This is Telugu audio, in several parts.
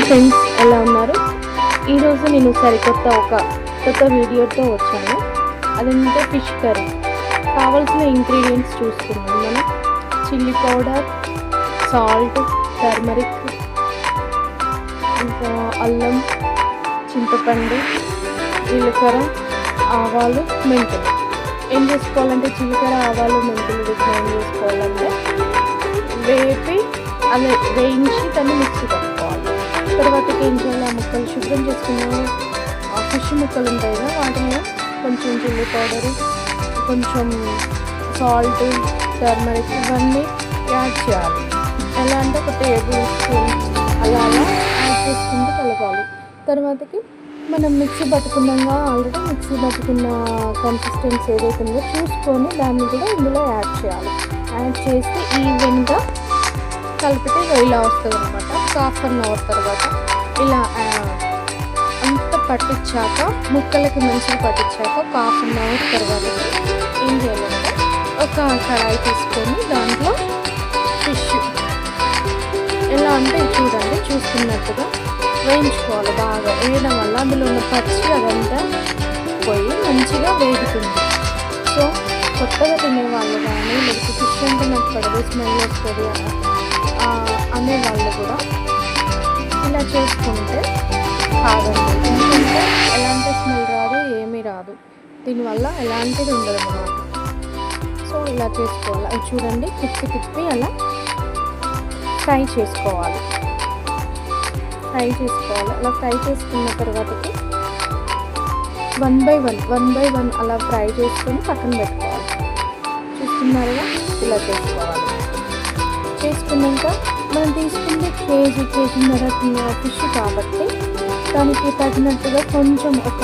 హాయ్ ఫ్రెండ్స్ ఎలా ఉన్నారు? ఈరోజు నేను సరికొత్త ఒక కొత్త వీడియోతో వచ్చాను. అదంటే ఫిష్ కర్రీ. కావాల్సిన ఇంగ్రీడియంట్స్ చూసుకున్నాను మనం. చిల్లీ పౌడర్ సాల్ట్ టర్మరిక్ ఇంకా అల్లం చింతపండు జీలకర్ర ఆవాలు మెంతులు. ఏం చేసుకోవాలంటే జీలకర్ర ఆవాలు మెంతులు విషయం ఏం చేసుకోవాలంటే వేపి అదే వేయించి దాన్ని మిక్సీ తర్వాత ఏం చేయాలి? ఆ ముక్కలు శుభ్రం చేసుకున్న ఆ ఫిష్ ముక్కలు ఉంటాయి కదా వాటిని కొంచెం చిల్లీ పౌడర్ కొంచెం సాల్ట్ టర్మరిక్ ఇవన్నీ యాడ్ చేయాలి. ఎలా అంటే ఒక టేబుల్ స్పూన్ అలా అలా యాడ్ చేసుకుంటూ కలపాలి. తర్వాతకి మనం మిక్సీ పట్టుకున్నాగా ఆల్రెడీ మిక్సీ పట్టుకున్న కన్సిస్టెన్సీ ఏదైతే ఉందో చూసుకొని దాన్ని కూడా ఇందులో యాడ్ చేయాలి. యాడ్ చేసి ఈవెన్గా కలిపితే ఇలా వస్తుంది అనమాట హాఫ్ అన్ అవర్ తర్వాత. ఇలా అంత పట్టించాక ముక్కలకి మంచిగా పట్టించాక ఒక హాఫ్ అన్ అవర్ తర్వాత ఏం చేయాలంటే ఒక కడాయి తీసుకొని దాంట్లో ఫిష్ ఎలా అంటే చూడండి చూస్తున్నట్టుగా వేయించుకోవాలి బాగా. వేయడం వల్ల అందులో ఉన్న పచ్చి అదంతా పోయి మంచిగా వేగుతుంది. సో కొత్తగా తినేవాళ్ళు కానీ లేకపోతే ఫిష్ అంటే నాకు పడదు స్మెల్ వస్తుంది ఆ, అనే వాళ్ళు కూడా ఇలా చేసుకుంటే కాదండి ఎందుకంటే ఎలాంటి స్మెల్ రాదు ఏమీ రాదు. దీనివల్ల ఎలాంటిది ఉండదు అన్నమాట సో ఇలా చేసుకోవాలి. అది చూడండి తిప్పి తిప్పి అలా ఫ్రై చేసుకోవాలి. ఫ్రై చేసుకోవాలి. అలా ఫ్రై చేసుకున్న తర్వాతకి one by one one by one అలా ఫ్రై చేసుకొని పక్కన పెట్టుకోవాలి. చూస్తున్నారుగా ఇలా చేసుకోవాలి. చేసుకున్నాక మనం తీసుకుంది కేజీ తర్వాత ఫిష్ కాబట్టి దానికి తగినట్టుగా కొంచెం ఒక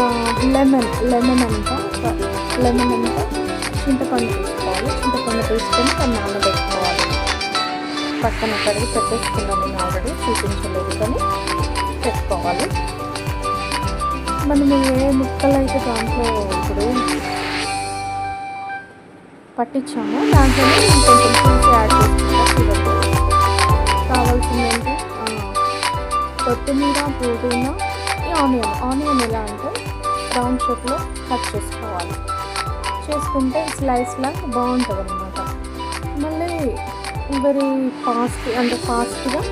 లెమన్ లెమన్ అంత ఒక లెమన్ అంతా చింతపండు తీసుకోవాలి. చింతపండు తీసుకొని దాన్ని నానబెట్టుకోవాలి. పక్కన కడిగి పెట్టేసుకున్నాను నేను ఆల్రెడీ చూపించలేదు కానీ పెట్టుకోవాలి. మనం ఏ ముక్కలు అయితే దాంట్లో ఇప్పుడు పట్టించాము దాంట్లో కొంచెం యాడ్ చేసుకుంటాం కొత్తిమీర పుదీనా ఈ ఆనియన్ ఆనియన్ ఎలా అంటే బ్రౌన్ షేప్లో కట్ చేసుకోవాలి. చేసుకుంటే స్లైస్ లాగా బాగుంటుంది అనమాట మళ్ళీ వెరీ ఫాస్ట్ అంటే ఫాస్ట్గా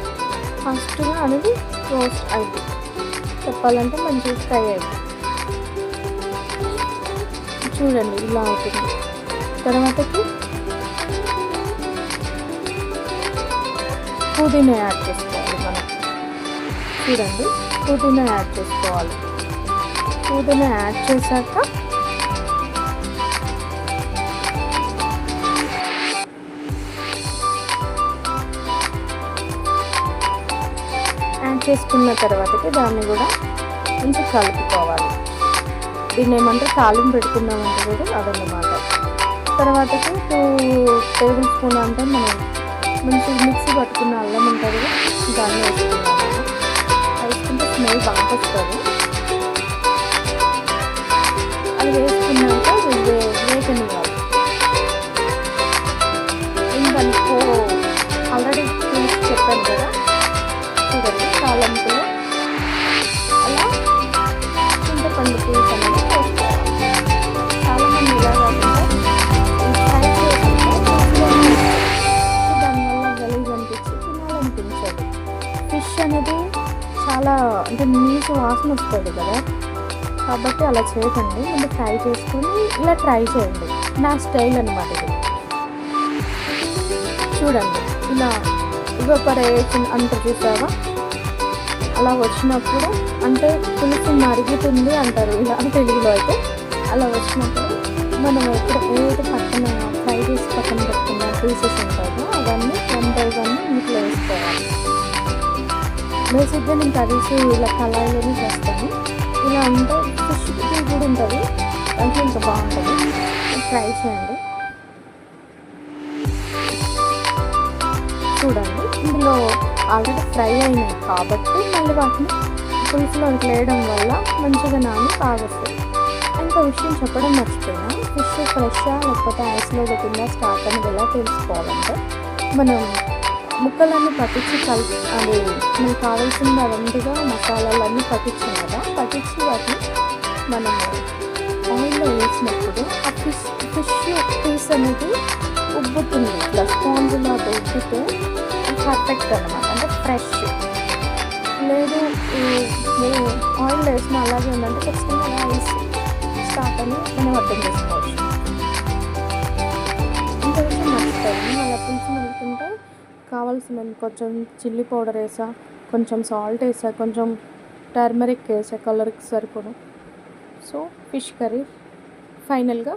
ఫాస్ట్గా అనేది రోస్ట్ అవుతుంది చెప్పాలంటే మంచిగా ఫ్రై అవుతుంది చూడండి ఇలా అవుతుంది. తర్వాతకి పుదీనా యాడ్ చేస్తాం. చూడండి. పుదీనా యాడ్ చేసుకోవాలి. పుదీనా యాడ్ చేశాక యాడ్ చేసుకున్న తర్వాతకి దాన్ని కూడా కొంచెం కలుపుకోవాలి. దీన్ని ఏమంటే తాలింపు పెట్టుకుందామంటే కూడా అదన్నమాట. తర్వాతకి టూ టేబుల్ స్పూన్ అంటే మనం మంచిగా మిక్సీ పట్టుకున్న అల్లం ఉంటుంది కదా, దాన్ని వేసుకున్నాము వాసన వస్తుంది కదా. కాబట్టి అలా చేయకండి. ముందు ఫ్రై చేసుకొని ఇలా ట్రై చేయండి. నా స్టైల్ అనమాట ఇది. చూడండి ఇలా ఇవ్వపరేషన్ అంటారు చూసావా? అలా వచ్చినప్పుడు అంటే పులుసు మరుగుతుంది అంటారు ఇలా తెలుగులో అయితే. అలా వచ్చినప్పుడు మనం ఎక్కడ ఏదైతే పక్కన ఫ్రై చేసి పక్కన పెట్టుకున్న పీసెస్ ఉంటాయో అవన్నీ వన్ బై వన్ ఇంట్లో వేసుకోవాలి. బేసిక్గా నేను కర్రీస్ ఇలా కళాయిలోనే చేస్తాను. ఇలా ఉంటే ఫిష్ కూడా ఉంటుంది. అంటే ఇంకా బాగుంటుంది. ట్రై చేయండి. చూడండి. ఇందులో ఆల్రెడీ ఫ్రై అయినాయి కాబట్టి మళ్ళీ వాటిని పులుసులో వేయడం వల్ల మంచిగా నాని బాగొస్తాయి ఇంకో విషయం చెప్పడం మర్చిపోయినా ఫిష్ ఫ్రెషా లేకపోతే ఐస్లో పెట్టిందా స్టార్ట్ అనేది ఎలా తెలుసుకోవాలంటే మనం ముక్కలన్నీ పట్టించి కల్ అది మనకు కావాల్సిన రెండుగా మసాలాలన్నీ పట్టించాం కదా పట్టించి వాటిని మనం ఆయిల్లో వేసినప్పుడు ఆ ఫిష్ ఫిష్ పీస్ అనేది ఉబ్బుతుంది. ఇట్లా స్పాంజ్లా ఉబ్బితే పర్ఫెక్ట్ అనమాట అంటే ఫ్రెష్ లేదు ఆయిల్ వేసిన అలాగే ఉందంటే ఖచ్చితంగా రైస్ స్టార్ట్ అని మనం అర్థం చేసుకోవచ్చు. ఇంకో విషయం మర్చిపోయాను. అలా పులుసు మరుగుతుంటే కావాల్సిన కొంచెం చిల్లీ పౌడర్ వేసా కొంచెం సాల్ట్ వేసా కొంచెం టర్మరిక్ వేసా కలర్కి సరిపడా. సో ఫిష్ కర్రీ ఫైనల్గా